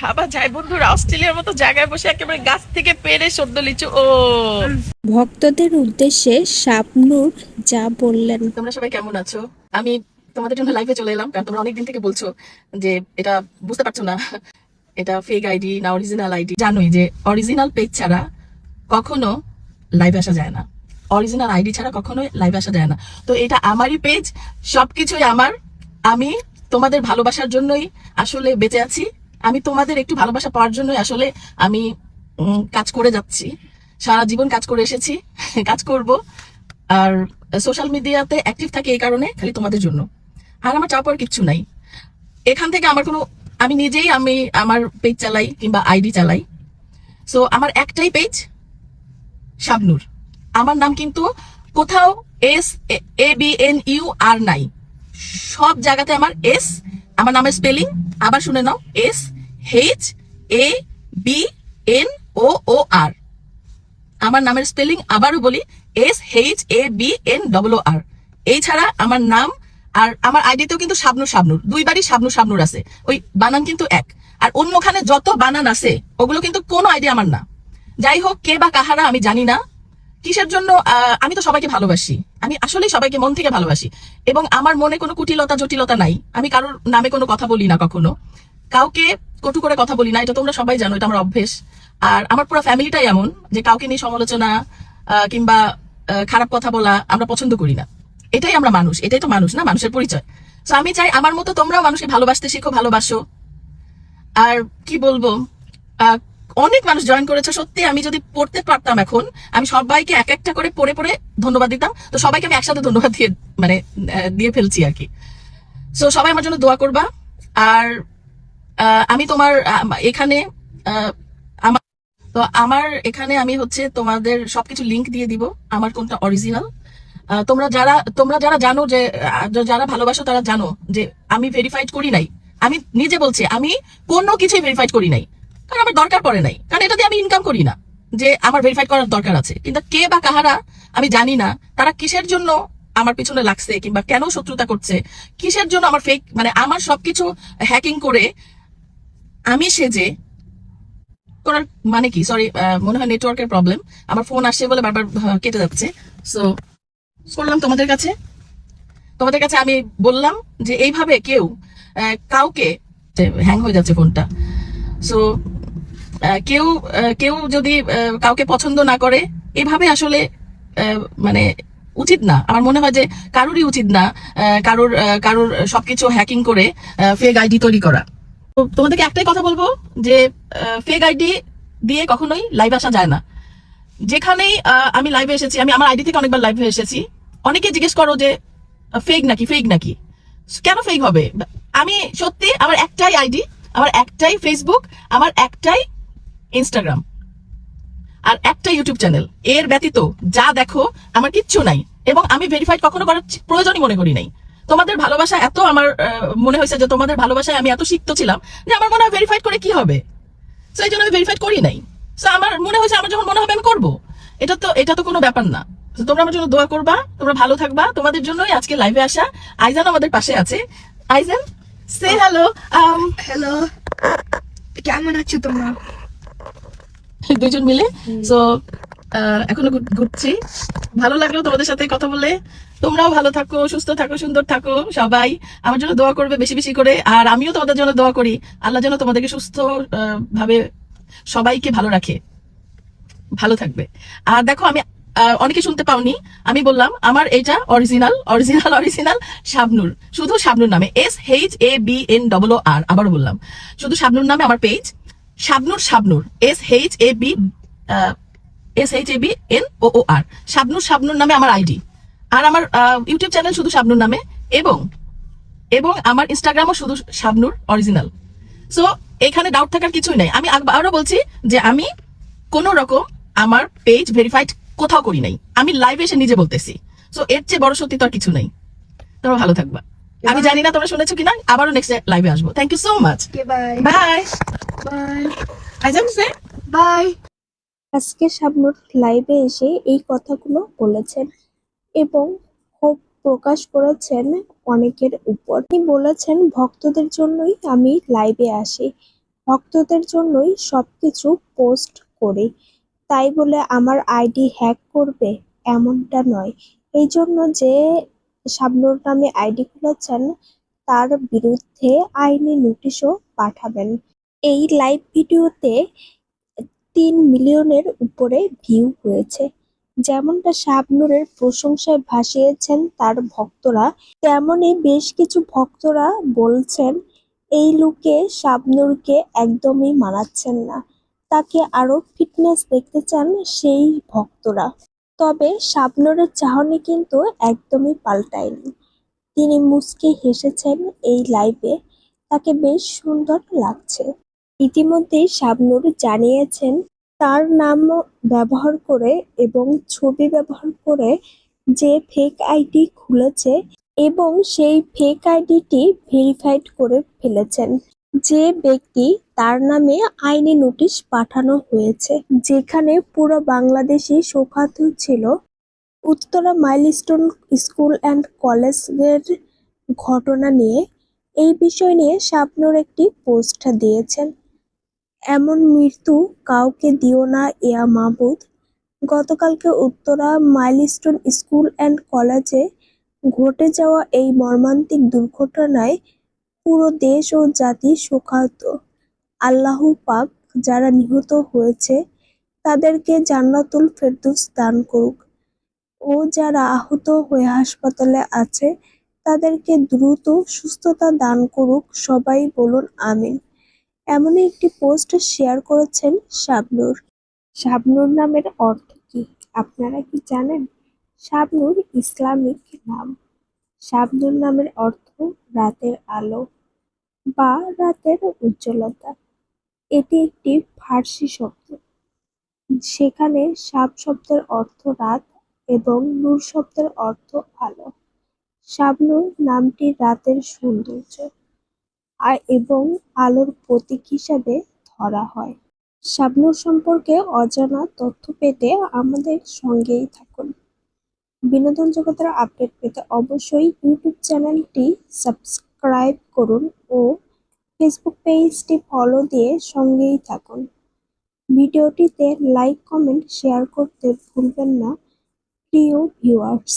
ভাবা যায় বন্ধুরা অস্ট্রেলিয়ার মতো জায়গায় বসে একেবারে গাছ থেকে পেরে সদ্য লিচু ও। ভক্তদের উদ্দেশ্যে শাবনূর যা বললেন। তোমরা সবাই কেমন আছো? আমি তোমাদের জন্য লাইভে চলে এলাম কারণ তোমরা অনেকদিন থেকে বলছো যে এটা বুঝতে পারছ না। এটা ফেক আইডি না অরিজিনাল আইডি জানোই যে অরিজিনাল পেজ ছাড়া কখনো লাইভে আসা যায় না। অরিজিনাল আইডি ছাড়া কখনোই লাইভে আসা যায় না। তো এটা আমারই পেজ সবকিছুই আমার। আমি তোমাদের ভালোবাসার জন্যই আসলে বেঁচে আছি। আমি তোমাদের একটু ভালোবাসা পাওয়ার জন্যই আসলে আমি কাজ করে যাচ্ছি। সারা জীবন কাজ করে এসেছি, কাজ করব। আর সোশ্যাল মিডিয়াতে অ্যাক্টিভ থাকে এই কারণে, খালি তোমাদের জন্য। আর আমার চাপার কিচ্ছু নাই। এখান থেকে আমার কোনো, আমি নিজেই আমি আমার পেজ চালাই কিংবা আইডি চালাই। সো আমার একটাই পেজ শাবনুর। আমার নাম কিন্তু কোথাও S A B N U R নাই। সব জায়গাতে আমার এস আমার নামের স্পেলিং আবার শুনে নাও। S H A B N O O R আমার নামের স্পেলিং আবারও বলি। S H A B N double R এই ছাড়া আমার নাম আর আমার আইডিতেও কিন্তু শাবনুর শাবনুর। দুইবারই শাবনুর শাবনুর আছে। ওই বানান কিন্তু এক। আর অন্যখানে যত বানান আছে, ওগুলো কিন্তু কোনো আইডিয়া আমার না। যাই হোক, কে বা কাহারা আমি জানি না। কিসের জন্য আমি তো সবাইকে ভালোবাসি। আমি আসলেই সবাইকে মন থেকে ভালোবাসি। এবং আমার মনে কোনো কুটিলতা, জটিলতা নাই। আমি কারোর নামে কোনো কথা বলি না কখনো। কাউকে কটু করে কথা বলি না, এটা তোমরা সবাই জানো, এটা আমার অভ্যেস। আর আমার পুরো ফ্যামিলিটাই এমন, যে কাউকে নিয়ে সমালোচনা কিংবা খারাপ কথা বলা আমরা পছন্দ করি না। এটাই আমরা মানুষ, এটাই তো মানুষ না, মানুষের পরিচয়। তো আমি চাই আমার মতো তোমরাও মানুষকে ভালোবাসতে শিখো, ভালোবাসো। আর কি বলব? অনেক মানুষ জয়েন করেছে, সত্যি আমি যদি পড়তে পারতাম এখন, আমি সবাইকে এক একটা করে পড়ে পড়ে ধন্যবাদ দিতাম। তো সবাইকে আমি একসাথে ধন্যবাদ দিয়ে মানে দিয়ে ফেলছি আর কি। সো সবাই আমার জন্য দোয়া করবা। আর আমি তোমার এখানে আমার, তো আমার এখানে আমি হচ্ছে তোমাদের সবকিছু লিংক দিয়ে দিব, আমার কোনটা অরিজিনাল তোমরা যারা তোমরা যারা জানো যে যারা ভালোবাসো তারা জানো যে আমি ভেরিফাইড করি নাই। আমি নিজে বলছি, আমি কোনো কিছুই ভেরিফাইড করি নাই। কারণ আমার দরকার পড়ে নাই। কারণ এটা দিয়ে আমি ইনকাম করি না। যে আমার ভেরিফাই করার দরকার আছে। কিন্তু কে বা কাহারা, আমি জানি না, তারা কিসের জন্য আমার পিছনে লাগছে কিংবা কেন শত্রুতা করছে, কিসের জন্য আমার ফেক মানে আমার সবকিছু হ্যাকিং করে আমি সেজে করার মানে কি? সরি মনে হয় নেটওয়ার্কের প্রবলেম আমার ফোন আসছে বলে বারবার কেটে যাচ্ছে। সো করলাম তোমাদের কাছে। তোমাদের কাছে আমি বললাম যে এইভাবে কেউ কাউকে হ্যাং হয়ে যাচ্ছে ফোনটা সো কেউ কেউ যদি কাউকে পছন্দ না করে, এভাবে আসলে মানে উচিত না। আমার মনে হয় যে কারোরই উচিত না কারোর কারোর সবকিছু হ্যাকিং করে ফেক আইডি তৈরি করা। তোমাদেরকে একটাই কথা বলব যে ফেক আইডি দিয়ে কখনোই লাইভ আসা যায় না। যেখানেই আমি লাইভে এসেছি, আমি আমার আইডি থেকে অনেকবার লাইভে এসেছি, অনেকে জিজ্ঞেস করো যে ফেক নাকি ফেক নাকি? কেন ফেক হবে? আমি সত্যি, আমার একটাই আইডি আমার একটাই ফেসবুক আমার একটাই ইনস্টাগ্রাম আর একটা ইউটিউব চ্যানেল এর ব্যতীত যা দেখো আমার কিচ্ছু নাই এবং আমি ভেরিফাইড কখনো করার প্রয়োজনই মনে করি নাই। তোমাদের ভালোবাসা এত আমার মনে হয়েছে যে তোমাদের ভালোবাসায় আমি এত সিক্ত ছিলাম যে আমার মনে হয় ভেরিফাইড করে কি হবে? তো এই জন্য আমি ভেরিফাইড করি নাই। তো আমার মনে হয়েছে আমার যখন মনে হবে আমি করব। এটা তো এটা তো কোনো ব্যাপার না। তোমরা আমার জন্য দোয়া করবা, তোমরা ভালো থাকবা, তোমাদের জন্যই আজকে লাইভে আসা। আইজান আমাদের পাশে আছে। আইজান সে হ্যালো হ্যালো কেমন আছো তোমরা? দুইজন মিলে। তো এখনও ঘুরছি। ভালো লাগল তোমাদের সাথে কথা বলে। তোমরাও ভালো থাকো, সুস্থ থাকো, সুন্দর থাকো সবাই। আমার জন্য দোয়া করবে বেশি বেশি করে। আর আমিও তোমাদের জন্য দোয়া করি। আল্লাহ যেন তোমাদেরকে সুস্থ ভাবে সবাইকে ভালো রাখে। ভালো থাকবে। আর দেখো, আমি অনেকে শুনতে পাওনি। আমি বললাম, আমার এটা অরিজিনাল অরিজিনাল অরিজিনাল শাবনুর। শুধু শাবনুর নামে। S H A B N double R আবারও বললাম। শুধু শাবনুর নামে আমার page Shabnoor Shabnoor S H A B S H A B N O O R Shabnoor Shabnoor নামে আমার আইডি আর আমার ইউটিউব চ্যানেল শুধু শাবনুর নামে এবং এবং আমার ইনস্টাগ্রামও শুধু শাবনুর অরিজিনাল সো এখানে ডাউট থাকার কিছুই নাই। আমি আগ- আরও বলছি যে আমি কোন রকম আমার পেজ ভেরিফাইড কোথাও করি নাই। আমি লাইভে এসে নিজে বলতেছি। সো এর চেয়ে বড় সত্যি তো আর কিছু নাই। তোমরা ভালো থাকবা। আমি জানি না তোমরা শুনেছো কিনা আবারও নেক্সট লাইভে আসব। Thank you so much bye bye. Bye আইজাম সে বাই। আজকে শাবনূর লাইভে এসে এই কথাগুলো বলেছেন এবং ক্ষোভ প্রকাশ করেছেন অনেকের উপর। তিনি বলেছেন ভক্তদের জন্যই আমি লাইভে আসি। ভক্তদের জন্যই সবকিছু পোস্ট করি। তাই বলে আমার আইডি হ্যাক করবে এমনটা নয়। এই জন্য যে শাবনূর নামে আইডি খুলেছেন তার বিরুদ্ধে আইনি নোটিশও পাঠাবেন। এই লাইভ ভিডিওতে তিন মিলিয়নের উপরে ভিউ হয়েছে। যেমনটা শাবনূরের প্রশংসায় ভাসিয়েছেন তার ভক্তরা তেমনই বেশ কিছু ভক্তরা বলছেন, এই লুকে শাবনূরকে একদমই মানাচ্ছেন না। তাকে আরও ফিটনেস দেখতে চান সেই ভক্তরা। তবে শাবনূরের চাহনি কিন্তু একদমই পাল্টায়নি। তিনি মুচকি হেসেছেন এই লাইভে তাকে বেশ সুন্দর লাগছে। ইতিমধ্যেই শাবনূর জানিয়েছেন, তার নাম ব্যবহার করে এবং ছবি ব্যবহার করে যে ফেক আইডি খুলেছে এবং সেই ফেক আইডিটি ভেরিফাইড করে ফেলেছেন। যে ব্যক্তি তার নামে আইনি নোটিশ পাঠানো হয়েছে, যেখানে পুরো বাংলাদেশি শোকাহত ছিল, উত্তরা মাইলস্টোন স্কুল অ্যান্ড কলেজের ঘটনা নিয়ে, এই বিষয় নিয়ে শাবনুর একটি পোস্ট দিয়েছেন। এমন মৃত্যু কাউকে দিও না, ইয়া মাবুদ। গতকালকে উত্তরা মাইলস্টোন স্কুল অ্যান্ড কলেজে ঘটে যাওয়া এই মর্মান্তিক দুর্ঘটনায় পুরো দেশ ও জাতি শোকাহত। আল্লাহ পাক যারা নিহত হয়েছে, তাদেরকে জান্নাতুল ফেরদৌস দান করুক। ও যারা আহত হয়ে হাসপাতালে আছে, তাদেরকে দ্রুত সুস্থতা দান করুক। সবাই বলুন আমিন। এমনই একটি পোস্ট শেয়ার করেছেন শাবনূর। শাবনূর নামের অর্থ কি? আপনারা কি জানেন? শাবনূর ইসলামিক নাম। শাবনূর নামের অর্থ রাতের আলো বা রাতের উজ্জ্বলতা। এটি একটি ফার্সি শব্দ। সেখানে শাব শব্দের অর্থ রাত এবং নূর শব্দের অর্থ আলো। শাবনূর নামটি রাতের সৌন্দর্য। আর এবং আলোর প্রতীক হিসাবে ধরা হয়। শাবনূর সম্পর্কে অজানা তথ্য পেতে আমাদের সঙ্গেই থাকুন। বিনোদন জগতের আপডেট পেতে অবশ্যই ইউটিউব চ্যানেলটি সাবস্ক্রাইব করুন ও ফেসবুক পেজটি ফলো দিয়ে সঙ্গেই থাকুন। ভিডিওটিতে লাইক, কমেন্ট, শেয়ার করতে ভুলবেন না। প্রিয় ভিউয়ার্স।